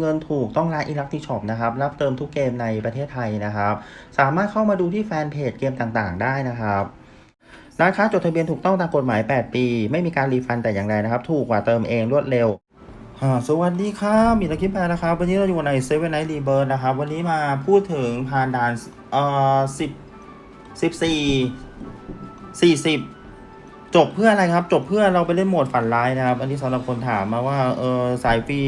เงินถูกต้องร้านอิลักติช็อปนะครับ รับเติมทุกเกมในประเทศไทยนะครับ สามารถเข้ามาดูที่แฟนเพจเกมต่างๆ ได้นะครับร้านค้าจดทะเบียนถูกต้องตามกฎหมาย 8 ปี ไม่มีการรีฟันแต่อย่างใดนะครับ ถูกกว่าเติมเองรวดเร็วสวัสดีครับมีตะคิปแพรนะครับ วันนี้เราอยู่ในเซเว่นไนท์รีเบิร์นะครับ วันนี้มาพูดถึงพานดานเอ่อสิบสิบสี่สี่สิบจบเพื่ออะไรครับ จบเพื่อเราไปเล่นโหมดฝันร้ายนะครับ อันนี้สำหรับคนถามมาว่าเออสายฟรี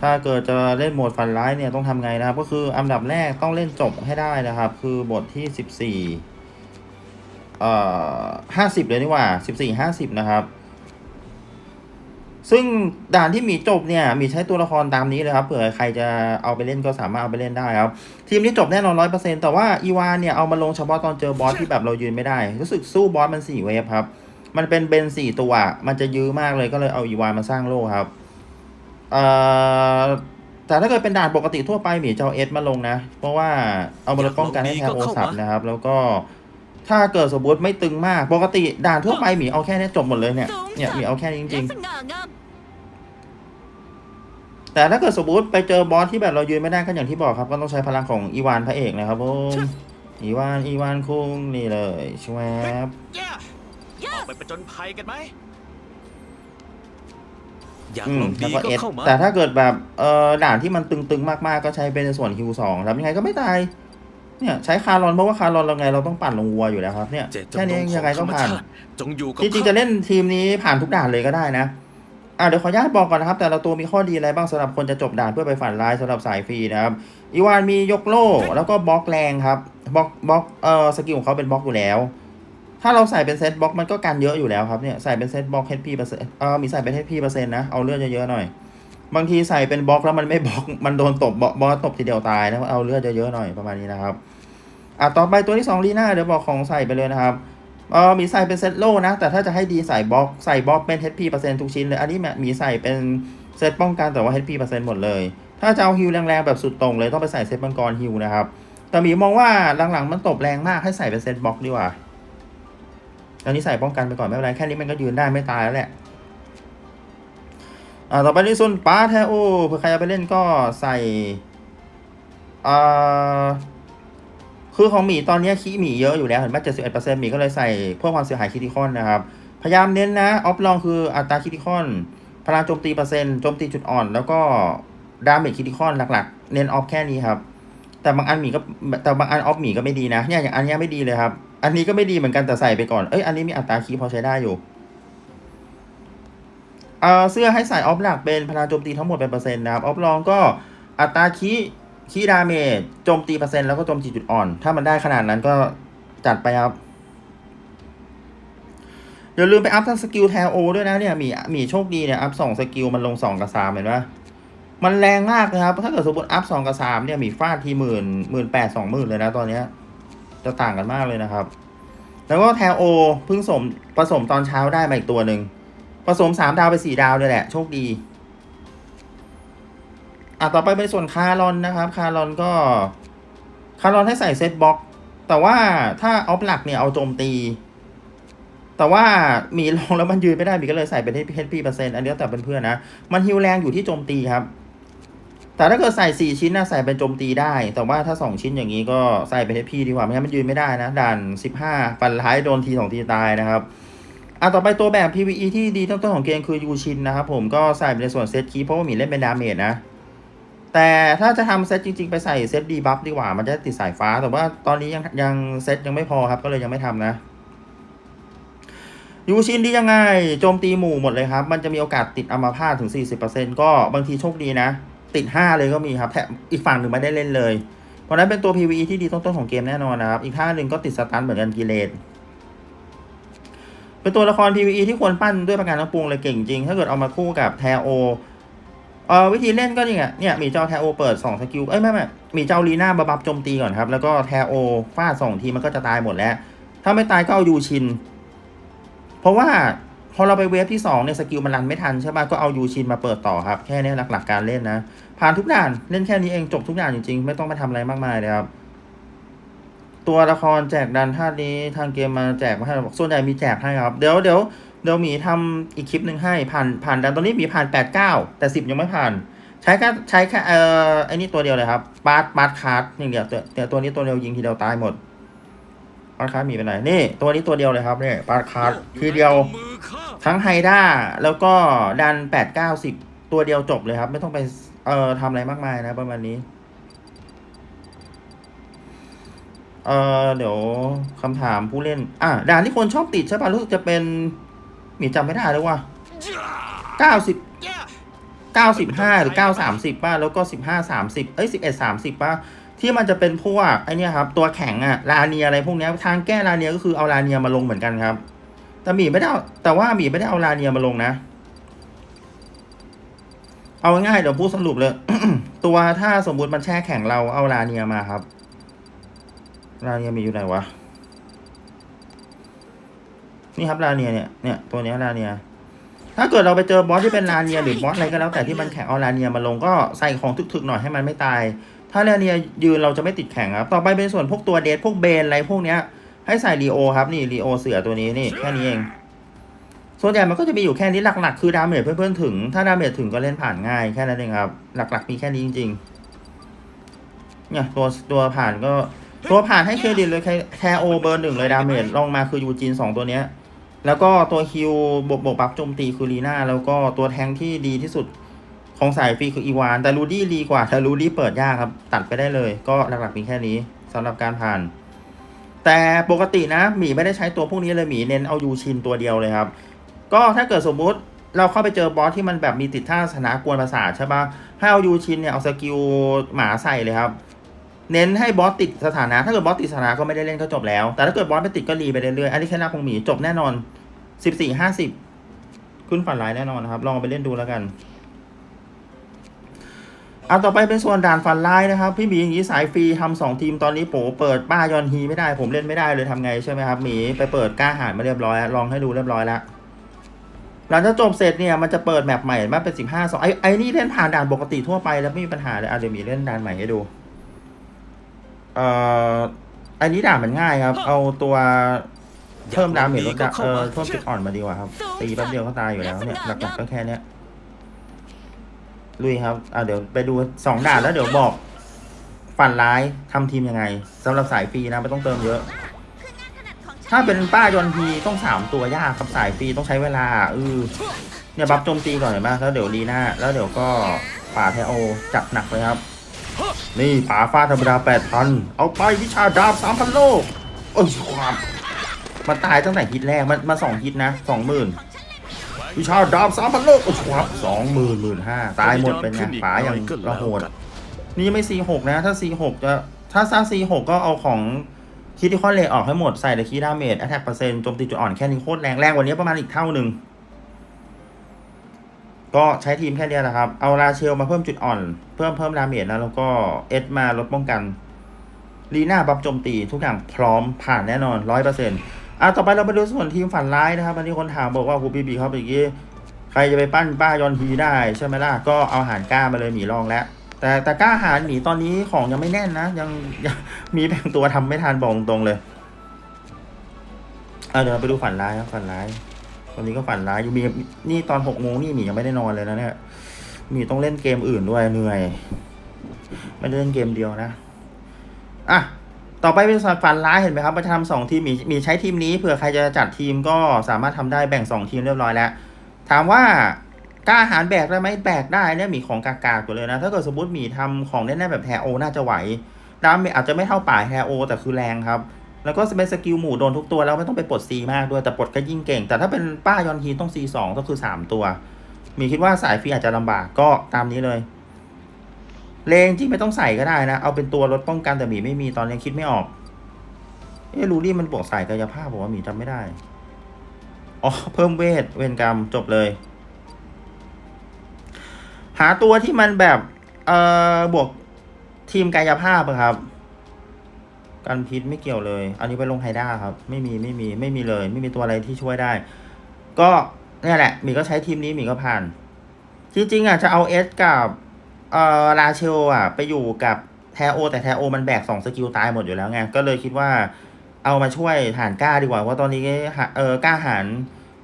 ถ้าเกิดจะเล่นโหมดฝันร้ายเนี่ยต้องทำไงนะครับ ก็คืออันดับแรกต้องเล่นจบให้ได้นะครับ คือบทที่สิบสี่เอ่อห้าสิบเลยนี่ว่าสิบสี่ห้าสิบนะครับ ซึ่งด่านที่มีจบเนี่ย มีใช้ตัวละครตามนี้เลยครับเผื่อใครจะเอาไปเล่นก็สามารถเอาไปเล่นได้ครับ ทีมนี้จบแน่นอนร้อยเปอร์เซ็นแต่ว่าอีวานเนี่ยเอามาลงเฉพาะตอนเจอบอสที่แบบเรายืนไม่ได้ รู้สึกสู้บอสมันสี่เวฟครับ มันเป็นเบนสี่ตัว มันจะยื้อมากเลยก็เลยเอาอีวานมาสร้างโลกครับ แต่ถ้าเกิดเป็นด่านปกติทั่วไปหมีจะเอาเอสมาลงนะ เพราะว่าเอามาลดป้องกันให้แทนโอสับนะครับ แล้วก็ถ้าเกิดสมมติไม่ตึงมากปกติด่านทั่วไปหมีเอาแค่นี้จบหมดเลยเนี่ยเนี่ยหมีเอาแค่นี้จริงและสง่างามๆแต่ถ้าเกิดสมมติไปเจอบอสที่แบบเรายืนไม่ได้ก็อย่างที่บอกครับ ก็ต้องใช้พลังของอีวานพระเอกนะครับผมอีวานอีวานคุงนี่เลยชวบแย่ออกไปประจนภัยกันไหม อยากอืลมองแล้วดีก็ก็เอสเข้ามา แต่ถ้าเกิดแบบเอ่อด่านที่มันตึงๆ มากๆ ก็ใช้เป็นในส่วนฮิวสองครับยังไงก็ไม่ตาย เนี่ย ใช้คารอนเพราะว่าคารอนเราไงเราต้องปั่นลงวัวอยู่แล้วครับเนี่ยเจตแค่จำนนี้งขยังไงองธก็รรมผ่าน ชาติจงอยู่กับจริงๆจะเล่นทีมนี้ผ่านทุกด่านเลยก็ได้นะ อ่าเดี๋ยวขออนุญาตบอกก่อนนะครับ แต่ละตัวมีข้อดีอะไรบ้างสำหรับคนจะจบด่านเพื่อไปฝันร้ายสำหรับสายฟรีนะครับ อีวานมียกโล่แล้วก็บล็อกแรงครับบล็อกบล็อกเอ่อสกิลของเขาเป็นบล็อกอยู่แล้ว ถ้าเราใส่เป็นเซตบล็อกมันก็กันเยอะอยู่แล้วครับเนี่ยใส่เป็นเซตบล็อก HP เปอร์เซ็นต์เออมีใส่เป็น HP เปอร์เซ็นต์นะเอาเลือดเยอะๆหน่อย บางทีใส่เป็นบล็อกแล้วมันไม่บล็อกมันโดนตบบล็อกบอสตบทีเดียวตายนะเอาเลือดเยอะๆหน่อยประมาณนี้นะครับอะต่อไปตัวที่สองลีน่าเดี๋ยวบอกของใส่ไปเลยนะครับเออมีใส่เป็นเซตโล่นะ แต่ถ้าจะให้ดีใส่บล็อกใส่บล็อกเป็น HP เปอร์เซ็นต์ทุกชิ้นเลยอันนี้มีใส่เป็นเซตป้องกันแต่ว่า HP เปอร์เซ็นต์หมดเลย ถ้าจะเอาฮิวแรงๆแบบสุดตรงเลยต้องไปใส่เซตมังกรฮิวนะครับแต่มีมองว่าหลังๆมันตบแรงมากให้ใส่เป็นเซตบล็อกดีกว่า อันนี้ใส่ป้องกันไปก่อนไม่เป็นไรแค่นี้มันก็ยืนได้ไม่ตายแล้วแหละอ่าต่อไปนส่วนป้าแทโอเผื่อใครจะไปเล่นก็ใส่อ่าคือของหมีตอนนี้คีหมีเยอะอยู่แล้วเห็นไหมเจ็ดสิบเอ็ดเปอร์เซ็นต์หมีก็เลยใส่เพิ่มความเสียหายคิติคอนนะครับ พยายามเน้นนะออฟลองคืออัตราคิติคอนพลังโจมตีเปอร์เซ็นต์โจมตีจุดอ่อน แล้วก็ดาเมจคิติคอนหลักๆ เน้นออฟแค่นี้ครับ แต่บางอันหมีก็แต่บางอันออฟหมีก็ไม่ดีนะเนี่ยอย่างอันนี้ไม่ดีเลยครับ อันนี้ก็ไม่ดีเหมือนกันแต่ใส่ไปก่อนเอ้ยอันนี้มีอัตราคีพอใช้ได้อยู่เอ่อเสื้อให้ใส่ออฟหลักเป็นพลังโจมตีทั้งหมดเป็นเปอร์เซ็นต์นะครับออฟลองก็อัตราคีคีดาเมจโจมตีเปอร์เซ็นต์แล้วก็โจมตีจุดอ่อน ถ้ามันได้ขนาดนั้นก็จัดไปครับอย่าลืมไปอัพทั้งสกิลแทโอด้วยนะเนี่ยมีมีโชคดีเนี่ยอัพสองสกิลมันลงสองกับสามเห็นปะ มันแรงมากนะครับ ถ้าเกิดสมมติอัพสองกับสามเนี่ยมีฟาดทีหมื่นหมื่นแปดสองหมื่นเลยนะตอนเนี้ยจะต่างกันมากเลยนะครับ แล้วก็แทโอเพิ่งสมผสมตอนเช้าได้มาอีกตัวหนึ่งผสมสามดาวไปสี่ดาวเลยแหละ โชคดี อะต่อไปเป็นส่วนคารอนนะครับ คารอนก็คารอนให้ใส่เซตบ็อก แต่ว่าถ้าออฟหลักเนี่ยเอาโจมตี แต่ว่ามีลงแล้วมันยืนไม่ได้มีก็เลยใส่เป็น HP เปอร์เซ็นต์อันนี้แต่เป็นเพื่อนนะ มันฮิวแรงอยู่ที่โจมตีครับ แต่ถ้าเกิดใส่สี่ชิ้นนะใส่เป็นโจมตีได้ แต่ว่าถ้าสองชิ้นอย่างนี้ก็ใส่เป็น HP ดีกว่า ไม่งั้นมันยืนไม่ได้นะด่านสิบห้าฟันท้ายโดนทีสองทีตายนะครับอะต่อไปตัวแบบ PVE ที่ดีต้นๆของเกมคือยูชินนะครับผมก็ใส่เป็นในส่วนเซตคีเพราะว่ามีเล่นเป็นดาเมจนะ แต่ถ้าจะทำเซตจริงๆ ไปใส่เซตดีบัฟดีกว่า มันจะติดสายฟ้า แต่ว่าตอนนี้ยังยังเซตยังไม่พอครับก็เลยยังไม่ทำนะยูชินดียังไงโจมตีหมู่หมดเลยครับ มันจะมีโอกาสติดอัมาพาตถึง 40%ก็บางทีโชคดีนะ ติด 5 เลยก็มีครับแถมอีกฝั่งหนึ่งไม่ได้เล่นเลย เพราะนั้นเป็นตัว PVE ที่ดีต้นๆของเกมแน่นอนนะครับ อีกท่าหนึ่งก็ติดสตันเหมือนกันกิเลนเป็นตัวละคร PVE ที่ควรปั้นด้วยประการทั้งปวงเลยเก่งจริง ถ้าเกิดเอามาคู่กับแทโอเอ่อวิธีเล่นก็นี่ไงเนี่ยมีเจ้าแทโอเปิด2สกิลเอ้ยไม่ไม่มีเจ้าลีน่าบับบับโจมตีก่อนครับแล้วก็แทโอฟาดสองทีมันก็จะตายหมดแล้ว ถ้าไม่ตายก็เอายูชิน เพราะว่า พอเราไปเวฟที่2เนี่ยสกิลมันรันไม่ทันใช่ป่ะก็เอายูชินมาเปิดต่อครับแค่นี้หลักๆการเล่นนะ ผ่านทุกด่านเล่นแค่นี้เองจบทุกด่านจริงๆ ไม่ต้องไปทำอะไรมากมายเลยครับตัวละครแจกดันท่านี้ทางเกมมาแจกมาให้ส่วนใหญ่มีแจกให้ครับ เดี๋ยวเดี๋ยวเดี๋ยวหมีทำอีกคลิปหนึ่งให้ผ่านผ่านดันตอนนี้หมีผ่าน8 9แต่10ยังไม่ผ่าน ใช้แค่ใช้แค่เอ่อไอ้นี่ตัวเดียวเลยครับบาร์บาร์คาร์ดอย่างเดียวแต่แต่ตัวนี้ตัวเดียวยิงทีเดียวตายหมด บาร์คาร์ดมีเป็นไรนี่ ตัวนี้ตัวเดียวเลยครับเนี่ยบาร์คาร์ดทีเดียวมือข้าทั้งไฮด้าแล้วก็ดันแปดเก้าสิบตัวเดียวจบเลยครับ ไม่ต้องไปเอ่อทำอะไรมากมายนะประมาณนี้ เอ่อเดี๋ยวคำถามผู้เล่น อะด่านที่คนชอบติดใช่ป่ะรู้สึกจะเป็นหมีจำไม่ได้แล้วว่ะเก้าสิบย่าเก้าสิบห้าหรือเก้าสามสิบป่ะแล้วก็สิบห้าสามสิบเอ้ยสิบเอ็ดสามสิบป่ะ ที่มันจะเป็นพวกไอเนี้ยครับตัวแข็งอะลาเนียอะไรพวกเนี้ยทางแก้ลาเนียก็คือเอาลาเนียมาลงเหมือนกันครับ แต่หมีไม่ได้แต่ว่าหมีไม่ได้เอาลาเนียมาลงนะ เอาง่ายเดี๋ยวพูดสรุปเลย ตัวถ้าสมมุติมันแช่แข็งเราเอาลาเนียมาครับ ลาเนียมีอยู่ไหนวะนี่ครับลาเนียเนี่ยเนี่ยตัวเนี้ยลาเนียถ้าเกิดเราไปเจอบอสที่เป็นลาเนียหรือบอสอะไรก็แล้วแต่ที่มันแข็งเอาลาเนียมาลงก็ใส่ของทึกๆหน่อยให้มันไม่ตาย ถ้าลาเนียยืนเราจะไม่ติดแข็งครับ ต่อไปเป็นส่วนพวกตัวเดทพวกเบนอะไรพวกเนี้ย ให้ใส่รีโอครับนี่รีโอเสือตัวนี้นี่แค่นี้เอง ส่วนใหญ่มันก็จะมีอยู่แค่นี้หลักๆ คือดาเมจเพื่อนๆถึง ถ้าดาเมจถึงก็เล่นผ่านง่ายแค่นั้นเองครับ หลักๆมีแค่นี้จริงๆ เนี่ยตัวตัวผ่านก็ตัวผ่านให้เครดิตเลยแค่แค่โอเบอร์หนึ่งเลยดาเมจลงมาคือยูจีนสองตัวเนี้ย แล้วก็ตัวฮิวบวกบวกบัฟโจมตีคือลีน่าแล้วก็ตัวแทงที่ดีที่สุด ของสายฟรีคืออีวาน แต่รูดี้ดีกว่าแต่รูดี้เปิดยากครับ ตัดไปได้เลย ก็หลักๆมีแค่นี้สำหรับการผ่าน แต่ปกตินะหมีไม่ได้ใช้ตัวพวกนี้เลยหมีเน้นเอายูชินตัวเดียวเลยครับ ก็ถ้าเกิดสมมุติเราเข้าไปเจอบอสที่มันแบบมีติดท่าสถานกวนประสาทใช่ปะให้เอายูชินเนี่ยเอาสกิลหมาใส่เลยครับ เน้นให้บอสติดสถานะ ถ้าเกิดบอสติดสถานะก็ไม่ได้เล่นก็จบแล้ว แต่ถ้าเกิดบอสไม่ติดก็รีไปเรื่อยๆ อันนี้แค่นับของหมีจบแน่นอนสิบสี่ห้าสิบขึ้นฝันร้ายแน่นอนนะครับ ลองไปเล่นดูแล้วกัน เอาต่อไปเป็นส่วนด่านฝันร้ายนะครับ พี่หมีอย่างนี้สายฟรีทำสองทีมตอนนี้โปเปิดป้ายอนฮีไม่ได้ผมเล่นไม่ได้เลยทำไงใช่ไหมครับหมีไปเปิดกล้าหาญมาเรียบร้อยลองให้ดูเรียบร้อยแล้วหลังจากจบเสร็จเนี่ยมันจะเปิดแมปใหม่มาเป็นสิบห้าสองไอ้ไอ้นี่เล่นผ่านด่านปกติทั่วไปแล้วไม่มีปัญหาเลยอะเดี๋ยวมีเล่นด่านใหม่ให้ดูเอ่ออันนี้ด่านมันง่ายครับ เอาตัวเพิ่มดาเมจลดเออเพิ่มจุดอ่อนมาดีกว่าครับตีแป๊บเดียวก็ตายอยู่แล้วเนี่ยหลักๆก็แค่เนี้ย ลุยครับอะเดี๋ยวไปดูสองด่านแล้วเดี๋ยวบอกฝันร้ายทำทีมยังไงสำหรับสายฟรีนะไม่ต้องเติมเยอะ ถ้าเป็นป้ายอนทีต้องสามตัวยากครับสายฟรีต้องใช้เวลาเออเนี่ยบัฟโจมตีก่อนเห็นไหมแล้วเดี๋ยวลีน่าแล้วเดี๋ยวก็ป่าเทโอจัดหนักเลยครับ นี่ป่าฟาธรรมดาแปดพันเอาไปวิชาดาบสามพันโลกโอ้ยความมันตายตั้งแต่ฮิตแรกมันมาสองฮิตนะสองหมื่น วิชาดาบสามพันโลกโอ้ยความสองหมื่นหมื่นห้าตายหมดเป็นไงป่าอย่างระโหด นี่ไม่ C6 นะ ถ้า C6 จะถ้าซา C6 ก็เอาของคิดที่ข้อเลออกให้หมดใส่แต่คีดาเมจ attack เปอร์เซ็นต์โจมตีจุดอ่อนแค่นี้โคตรแรงแรงกวันนี้ประมาณอีกเท่าหนึ่งก็ใช้ทีมแค่เนี้ยนะครับ เอาราเชลมาเพิ่มจุดอ่อน เพิ่มเพิ่มดาเมจนะแล้วก็เอสมาลดป้องกันลีน่าบัฟโจมตีทุกอย่างพร้อมผ่านแน่นอนร้อยเปอร์เซ็นต์ อะต่อไปเราไปดูส่วนทีมฝันร้ายนะครับอันนี้คนถามบอกว่าครูบีบีครับเมื่อกี้ใครจะไปปั้นป้ายอนทีได้ใช่ไหมล่ะก็เอาหารกล้ามาเลยหมีลองแล้วแต่แต่กล้าหารหมีตอนนี้ของยังไม่แน่นนะ ยังยังมีแบ่งตัวทำไม่ทันบอกตรงเลยเอาเดี๋ยวไปดูฝันร้ายครับฝันร้ายตอนนี้ก็ฝันร้ายอยู่มีนี่ตอนหกโมงนี่หมียังไม่ได้นอนเลยนะเนี่ยหมีต้องเล่นเกมอื่นด้วยเหนื่อย ไม่ได้เล่นเกมเดียวนะอะ ต่อไปเป็นฝันร้ายเห็นไหมครับมาทำสองทีมมีมีใช้ทีมนี้เผื่อใครจะจัดทีมก็สามารถทำได้แบ่งสองทีมเรียบร้อยแล้ว ถามว่ากล้าหารแบกได้ไหมแบกได้เนี่ยหมีของกากๆตัวเลยนะ ถ้าเกิดสมมติหมีทำของแน่ๆแบบแทโอน่าจะไหวดามอาจจะไม่เท่าป่าแทโอแต่คือแรงครับ แล้วก็เป็นสกิลหมู่โดนทุกตัวแล้วไม่ต้องไปปลดซีมากด้วยแต่ปลดก็ยิ่งเก่ง แต่ถ้าเป็นป้ายอนฮีต้องซีสองก็คือสามตัว มีคิดว่าสายฟรีอาจจะลำบากก็ตามนี้เลย เลงที่ไม่ต้องใส่ก็ได้นะ เอาเป็นตัวลดป้องกันแต่หมีไม่มีตอนนี้คิดไม่ออก เอ๊ะรูรี่มันบวกใสายกายภาพบอกว่าหมีจำไม่ได้ อ๋อ เพิ่มเวทเวรกรรมจบเลย หาตัวที่มันแบบ เอ่อบวกทีมกายภาพครับ กันพิษไม่เกี่ยวเลย อันนี้ไปลงไฮด้าครับ ไม่มีไม่มีไม่มีเลย ไม่มีตัวอะไรที่ช่วยได้ ก็เนี่ยแหละหมีก็ใช้ทีมนี้หมีก็ผ่าน จริงๆอะจะเอาเอสกับ เอ่อลาเชลอะ ไปอยู่กับแทโอ แต่แทโอมันแบกสองสกิลตายหมดอยู่แล้วไง ก็เลยคิดว่าเอามาช่วยหานกล้าดีกว่าเพราะตอนนี้เออกล้าหาร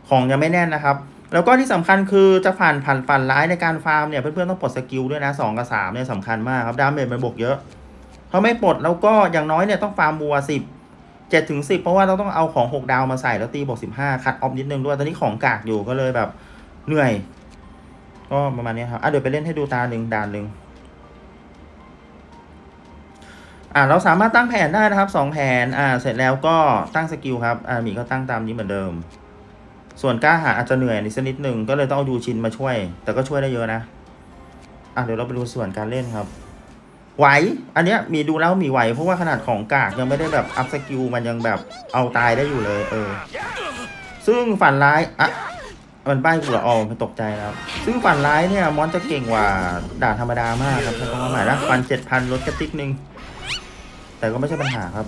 ของยังไม่แน่นนะครับ แล้วก็ที่สำคัญคือจะผ่านผ่านฝันร้ายในการฟาร์มเนี่ย เพื่อนๆต้องปลดสกิลด้วยนะสองกับสามเนี่ยสำคัญมากครับดาเมจมันบวกเยอะเพราไม่ปลดแล้วก็อย่างน้อยเนี่ยต้องฟาร์มบัวสิบเจ็ดถึงสิบเพราะว่าเราต้องเอาของหกดาวมาใส่แล้วตีบวกสิบห้าคัดออฟนิดนึงด้วยตอนนี้ของกากอยู่ก็เลยแบบเหนื่อย ก็ประมาณนี้ครับ อะเดี๋ยวไปเล่นให้ดูตาหนึ่งด่านหนึ่งอ่าเราสามารถตั้งแผนได้นะครับสองแผนอ่าเสร็จแล้วก็ตั้งสกิลครับอ่ามีก็ตั้งตามนี้เหมือนเดิม ส่วนกล้าหาอาจจะเหนื่อยนิดสักนิดหนึ่งก็เลยต้องเอายูชินมาช่วย แต่ก็ช่วยได้เยอะนะอะเดี๋ยวเราไปดูส่วนการเล่นครับ ไหว อันเนี้ยมีดูแล้วมีไหว เพราะว่าขนาดของกากยังไม่ได้แบบอัพสกิลมันยังแบบเอาตายได้อยู่เลย เออ ซึ่งฝันร้ายอะ มันใบ้กูเหรออ๋อมันตกใจแล้ว ซึ่งฝันร้ายเนี่ยมอนจะเก่งกว่าด่านธรรมดามากครับใช้คำว่าหมายนะฟันเจ็ดพันลดกระติกหนึ่งแต่ก็ไม่ใช่ปัญหาครับ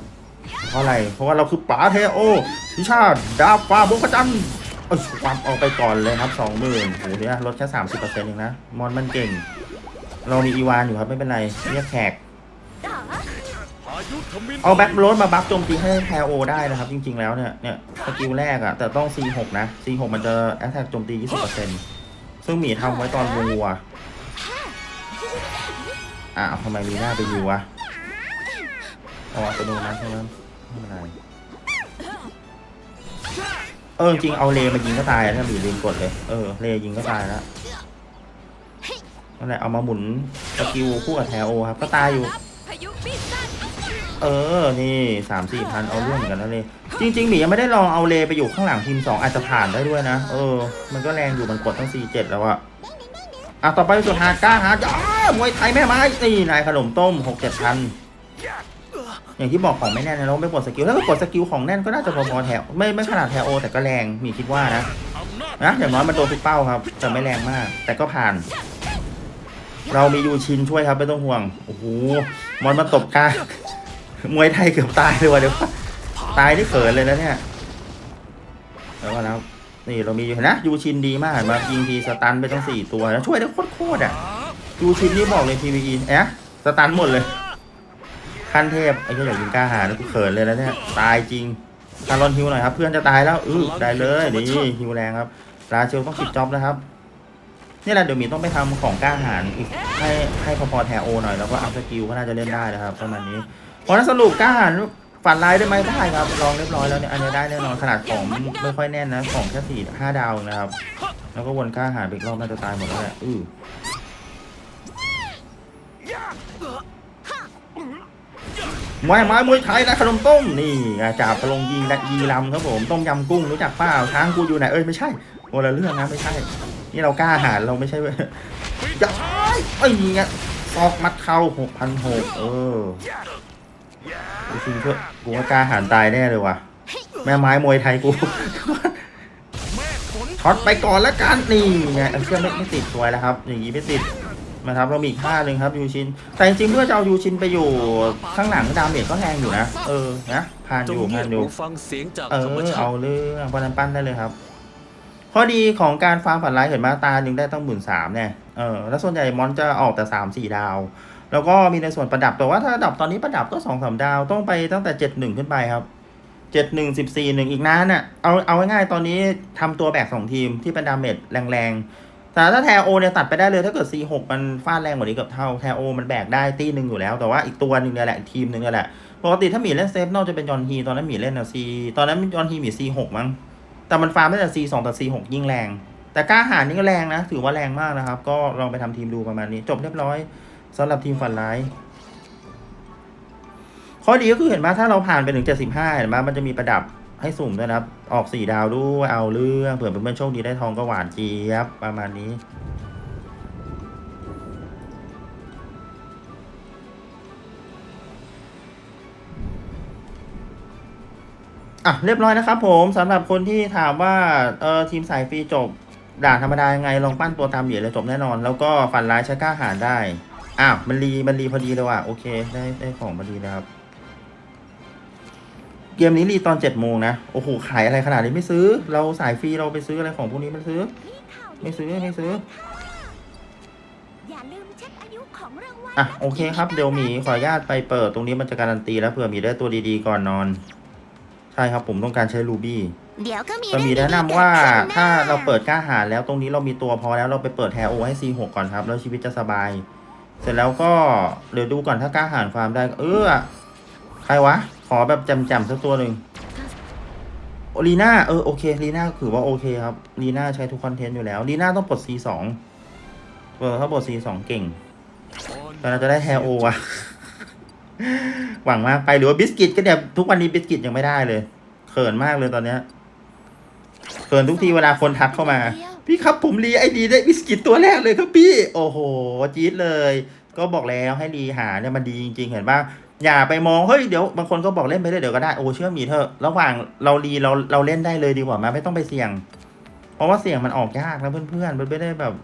เพราะอะไร เพราะว่าเราคือป๋าเทโอพิชาติดาบฟ้าบุกพระจันเอ้ยความเอาไปก่อนเลยครับสองหมื่นโหเนี่ยลดแค่สามสิบเปอร์เซ็นต์เองนะ มอนมันเก่ง เรามีอีวานอยู่ครับไม่เป็นไรเรียกแขก เอาแบ็คโรสมาบัฟโจมตีให้แพรโอได้นะครับ จริง ๆ แล้วเนี่ยเนี่ยสกิลแรกอะแต่ต้อง C6 นะ C6 มันจะแอตแทกโจมตี 20%ซึ่งหมีทำไว้ตอนวัวอ้าวทำไมมีหน้าไปอยู่วะอ๋ออัตโนมัติใช่ไหมไม่เป็นไรเออจริงเอาเลมายิงก็ตายถ้าหมีลืมกดเลยเออเลยิงก็ตายแล้วนั่นแหละเอามาหมุนสกิลคู่กับแทโอครับก็ตายอยู่ เออ นี่สามสี่พันเอาเรื่องเหมือนกันแล้วเลยจริงๆหมียังไม่ได้ลองเอาเลไปอยู่ข้างหลังทีมสองอาจจะผ่านได้ด้วยนะ เออ มันก็แรงอยู่มันกดตั้งสี่เจ็ดแล้วอะอะต่อไปสุดฮาก้าฮาจ้ามวยไทยแม่ไม้นี่นายขนมต้มหกเจ็ดพันอย่างที่บอกของไม่แน่นนะเราไม่กดสกิลถ้าเกิดกดสกิลของแน่นก็น่าจะพอๆแถวไม่ไม่ขนาดแถวโอแต่ก็แรงหมีคิดว่านะนะอย่างน้อยมันโดนทุกเป้าครับ แต่ไม่แรงมาก แต่ก็ผ่าน เรามียูชินช่วยครับไม่ต้องห่วงโอ้โหมอนมาตบกา มวยไทยเกือบตายเลยว่ะเดี๋ยวตายที่เขินเลยนะเนี่ยแล้วก็แล้วนี่เรามีอยู่นะยูชินดีมากมายิงทีสตันไปต้งสี่ตัวช่วยได้โคตรๆอะยูชินนี่บอกเลย PVE เอ๊ะสตันหมดเลยขั้นเทพไอ้เจ้าอยากยิงกล้าหาญกูเขินเลยแล้วเนี่ยตายจริงคารอนฮิวหน่อยครับ เพื่อนจะตายแล้วอือได้เลยนี่ฮิวแรงครับราเชลต้องปิดจ็อบนะครับนี่แหละเดี๋ยวมีต้องไปทำของกล้าหารอีกให้ให้พอๆแทโอหน่อยแล้วก็อัพสกิลก็น่าจะเล่นได้นะครับประมาณนี้ เพราะนั้นสรุปกล้าหารฝันร้ายได้ไหมได้ครับลองเรียบร้อยแล้วเนี่ยอันนี้ได้แน่นอนขนาดของไม่ค่อยแน่นนะของแค่สี่ห้าดาวนะครับ แล้วก็วนกล้าหารไปอีกรอบน่าจะตายหมดแล้วแหละอือมวยไม้มวยไทยนะขนมต้มนี่จารย์พลงยิงและยีลำครับผมต้มยำกุ้งรู้จักเปล่าช้างกูอยู่ไหนเอ้ยไม่ใช่โอ้ละเรื่องนะไม่ใช่ นี่เรากล้าหารเราไม่ใช่เว้ยย้ายไอ้เงี้ยซอกมัดเข่าหกพันหกเออ ดูซิเพื่อกูว่ากล้าหารตายแน่เลยว่ะ แม่ไม้มวยไทยกูแม่ฝนช็อตไปก่อนแล้วกันนี่ไงอันเชื่อไม่ไม่ติดสวยแล้วครับ อย่างนี้ไม่ติดนะครับเรามีอีกท่าหนึ่งครับยูชิน แต่จริงๆเพื่อจะเอายูชินไปอยู่ข้างหลังดาเมจก็แรงอยู่นะ เออ นะ ผ่านจองยู่เงีผ่ายนบอยู่หูฟังเสียงจากเอธรรมอชาเอาติเรื่องปั้นปั้นได้เลยครับ ข้อดีของการฟาร์มฝันร้ายเห็นมาตาหนึ่งได้ตั้งหมื่นสามเนี่ย เออ แล้วส่วนใหญ่มอนจะออกแต่สามสี่ดาว แล้วก็มีในส่วนประดับแต่ว่าถ้าระดับตอนนี้ประดับก็สองสามดาวต้องไปตั้งแต่เจ็ดหนึ่งขึ้นไปครับเจ็ดหนึ่งสิบสี่หนึ่งอีกนานน่ะเอาเอาง่ายๆตอนนี้ทำตัวแบกสองทีมที่เป็นดาเมจแรงๆ แต่ถ้าแทโอเนี่ยตัดไปได้เลยถ้าเกิด C6 มันฟาดแรงกว่านี้เกับเท่าแทโอมันแบกได้ตีหนึ่งอยู่แล้ว แต่ว่าอีกตัวหนึ่งเนี่ยแหละทีมหนึ่งเนี่ยแหละปกติถ้าหมีเล่นเซฟนอกจะเป็นยอนฮีตอนนั้นหมีเล่นอะซีตอนนั้นยอนฮีหมี C6 มั้งแต่มันฟาร์มได้แต่ C2 แต่ C6 ยิ่งแรง แต่กล้าหาญนี่ก็แรงนะถือว่าแรงมากนะครับ ก็ลองไปทำทีมดูประมาณนี้ จบเรียบร้อย สำหรับทีมฝันร้าย ข้อดีก็คือเห็นไหมถ้าเราผ่านไปถึง75เห็นไหมมันจะมีประดับให้สุ่มด้วยนะครับ ออก4ดาวด้วยเอาเรื่องเผื่อเป็นเพื่อนๆโชคดีได้ทองก็หวานเจี๊ยบประมาณนี้อะเรียบร้อยนะครับผมสำหรับคนที่ถามว่าเออทีมสายฟรีจบด่านธรรมดายังไงลองปั้นตัวตามเหรียญเลยจบแน่นอน แล้วก็ฝันร้ายใช้กล้าหารได้ อ้าว มันรี มันรีพอดีเลยว่ะ โอเค ได้ได้ของพอดีนะครับ เกมนี้รีตอนเจ็ดโมงนะ โอ้โห ขายอะไรขนาดนี้ไม่ซื้อ เราสายฟรีเราไปซื้ออะไรของพวกนี้ไม่ซื้อ ไม่ซื้อ ไม่ซื้อ อย่าลืมเช็คอายุของรางวัลอะ โอเคครับ เดี๋ยวหมีขออนุญาตไปเปิด ตรงนี้มันจะการันตีแล้วเผื่อหมีได้ตัวดีๆก่อนนอน ใช่ครับ ผมต้องการใช้รูบี้เดี๋ยวก็มีก็มีเรื่องแนะนำดีๆว่าเกิดขึ้นถ้าแน่เราเปิดกล้าหาญแล้วตรงนี้เรามีตัวพอแล้วเราไปเปิดแทโอให้ C6 ก่อนครับ แล้วชีวิตจะสบาย เสร็จแล้วก็เดี๋ยวดูก่อนถ้ากล้าหาญฟาร์มได้ เออ ใครวะ ขอแบบจำๆสักตัวหนึ่งโอลีน่าเออโอเคลีน่าถือว่าโอเคครับลีน่าใช้ทุกคอนเทนต์อยู่แล้วลีน่าต้องปลด C2 เออถ้าปลด C2 เก่งแต่เราจะได้แทโออะหวังมากไปหรือว่าบิสกิตก็เนี่ยทุกวันนี้บิสกิตยังไม่ได้เลยเขินมากเลยตอนเนี้ยเขินทุกทีเวลาคนทักเข้ามา พี่ครับผมรีไอดีได้บิสกิตตัวแรกเลยครับพี่ โอ้โห จี๊ดเลย ก็บอกแล้วให้รีหาเนี่ยมันดีจริงๆ เห็นป่ะอย่าไปมอง เฮ้ย เดี๋ยวบางคนก็บอกเล่นไปเลยเดี๋ยวก็ได้ โอ้เชื่อมีเถอะ ระหว่างเรารีเราเราเล่นได้เลยดีกว่าไหมไม่ต้องไปเสี่ยง เพราะว่าเสี่ยงมันออกยากนะเพื่อนๆ มันไม่ได้แบบ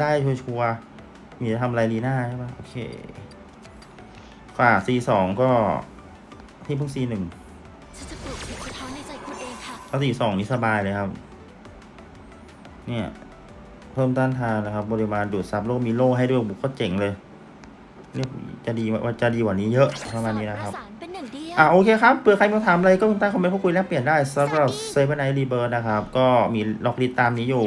ได้ชัวร์ๆมีจะทำอะไรลีน่าใช่ป่ะ โอเคฝ่า C สองก็ที่เพิ่ง C หนึ่งฉันจะปลุกเสียงสะท้อนในใจคุณเองค่ะถ้า C สองนี่สบายเลยครับ เนี่ยเพิ่มต้านทานนะครับ บริมาณดูดซับโลมีโลให้ด้วยบุกก็เจ๋งเลยเรียจะดีว่าจะดีกว่านี้เยอะประมาณนี้นะครับอดปสานเป็นหนึ่ะโอเคครับเผื่อใครมาถามอะไรก็ใต้คอมเมนต์พูดคุยแลกเปลี่ยนได้สำหรับเซเว่นไนรีเบิร์นะครับ ก็มีล็อกลิสตามนี้อยู่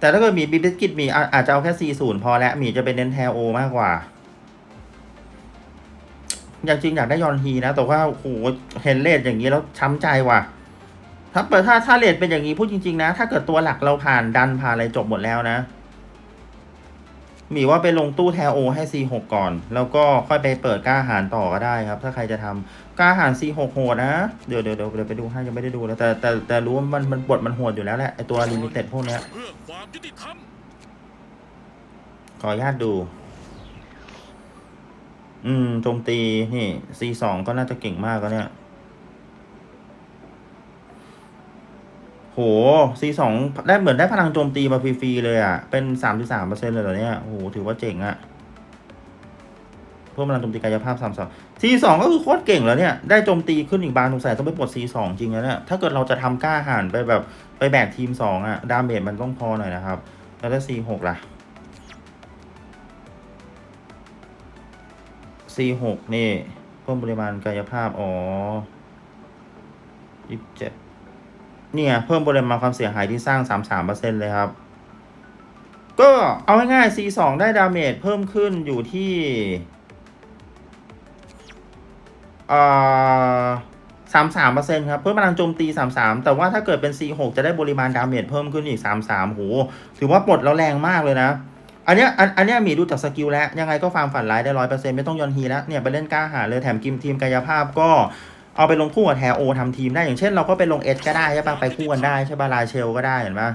แต่ถ้าเกิดมีบิสกิตมีอาจจะเอาแค่ 40 พอแล้วมีจะเป็นเน้นแทโอมากกว่าอยากจริงอยากได้ยอนฮีนะ แต่ว่าโอ้โหเห็นเลทอย่างนี้แล้วช้ำใจว่ะ ถ้าเปิดถ้าถ้าเลทเป็นอย่างนี้พูดจริงๆนะ ถ้าเกิดตัวหลักเราผ่านดันผ่านอะไรจบหมดแล้วนะ มีว่าไปลงตู้แทโอให้ C6 ก่อน แล้วก็ค่อยไปเปิดกล้าหารต่อก็ได้ครับ ถ้าใครจะทำกล้าหาร C6 โหดนะเดี๋ยวเดี๋ยวเดี๋ยวเดี๋ยวไปดูให้ยังไม่ได้ดูแล้วแต่แต่แต่รู้ว่ามันมันบทมันโหดอยู่แล้วแหละไอตัวลิมิเต็ดพวกเนี้ยเพื่อความยุติธรรมขออนุญาตดู อืมโจมตีนี่ C2 ก็น่าจะเก่งมากแล้วเนี่ย โห C2 ได้เหมือนได้พลังโจมตีมาฟรีๆเลยอะ เป็นสามสามเปอร์เซ็นต์เลยเหรอเนี่ยโอ้โหถือว่าเจ๋งอะเพิ่มพลังโจมตีกายภาพสามสอง C2 ก็คือโคตรเก่งแล้วเนี่ย ได้โจมตีขึ้นอีกบานสงสัยต้องไปปลด C2 จริงแล้วเนี่ย ถ้าเกิดเราจะทำกล้าหันไปแบบไปแบกทีมสองอะ ดาเมจมันต้องพอหน่อยนะครับ แล้วถ้า C6 ล่ะ C6 นี่ เพิ่มปริมาณกายภาพ อ๋อยี่สิบเจ็ด เนี่ยเพิ่มปริมาณความเสียหายที่สร้าง 33%เลยครับ ก็เอาง่ายๆ C2 ได้ดาเมจเพิ่มขึ้นอยู่ที่อ่าสามสามเปอร์เซ็นต์ครับ เพิ่มพลังโจมตีสามสามแต่ว่าถ้าเกิดเป็น C6 จะได้ปริมาณดาเมจเพิ่มขึ้นอีกสามสามโหถือว่าปลดแล้วแรงมากเลยนะ อันเนี้ยอันอันเนี้ยมีดูจากสกิลแล้ว ยังไงก็ฟาร์มฝันร้ายได้ร้อยเปอร์เซ็นต์ไม่ต้องยอนฮีแล้ว เนี่ย ไปเล่นกล้าหาเลยแถมกิมทีมกายภาพก็ เอาไปลงคู่กับแทโอทำทีมได้อย่างเช่นเราก็ไปลงเอสก็ได้ใช่ปะไปคู่กันได้ใช่ปะลาเชลก็ได้เห็นปะ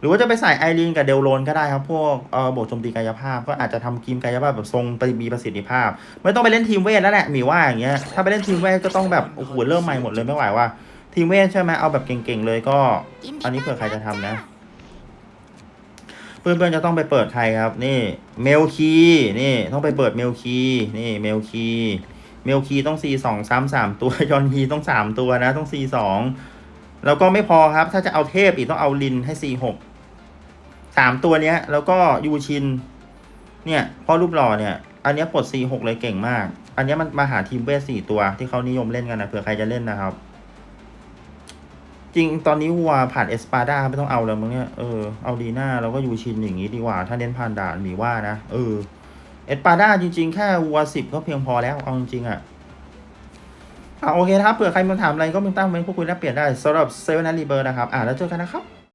หรือว่าจะไปใส่ไอรีนกับเดลโลนก็ได้ครับ พวกเอ่อบทโจมตีกายภาพ ก็อาจจะทำทีมกายภาพแบบทรงมีประสิทธิภาพ ไม่ต้องไปเล่นทีมเวทแล้วแหละหมีว่าอย่างเงี้ยถ้าไปเล่นทีมเวทก็ต้องแบบโอ้โหเริ่มใหม่หมดเลยไม่ไหวว่า ทีมเวทใช่ไหมเอาแบบเก่งๆเลยก็ อันนี้เผื่อใครจะทำนะเพื่อนๆจะต้องไปเปิดใครครับ นี่เมลคีนี่ต้องไปเปิดเมลคีนี่เมลคี เมลคีต้อง C สองซ้ำสามตัวยอนฮีต้องสามตัวนะต้อง C สองแล้วก็ไม่พอครับ ถ้าจะเอาเทพอีกต้องเอาลินให้ C หกสามตัวเนี้ย แล้วก็ยูชิน เนี่ยพ่อรูปหล่อเนี่ย อันเนี้ยปลด C หกเลยเก่งมาก อันเนี้ยมันมาหาทีมเวทสี่ตัวที่เขานิยมเล่นกันนะเผื่อใครจะเล่นนะครับ จริงตอนนี้วัวผ่านเอสปาดาไม่ต้องเอาแล้วมึงเนี่ยเออเอาดีหน้าแล้วก็ยูชินอย่างนี้ดีกว่า ถ้าเน้นผ่านด่านหมีว่านะเออ เอสปาด้าจริงๆ แค่วัวสิบก็เพียงพอแล้ว เอาจริงๆอะอ่าโอเคครับเผื่อใครมาถามอะไรก็มึงตั้งไว้พูดคุยแลกเปลี่ยนได้สำหรับเซเว่นนัทรีเบอร์นะครับ อ่าแล้วเจอกันนะครับ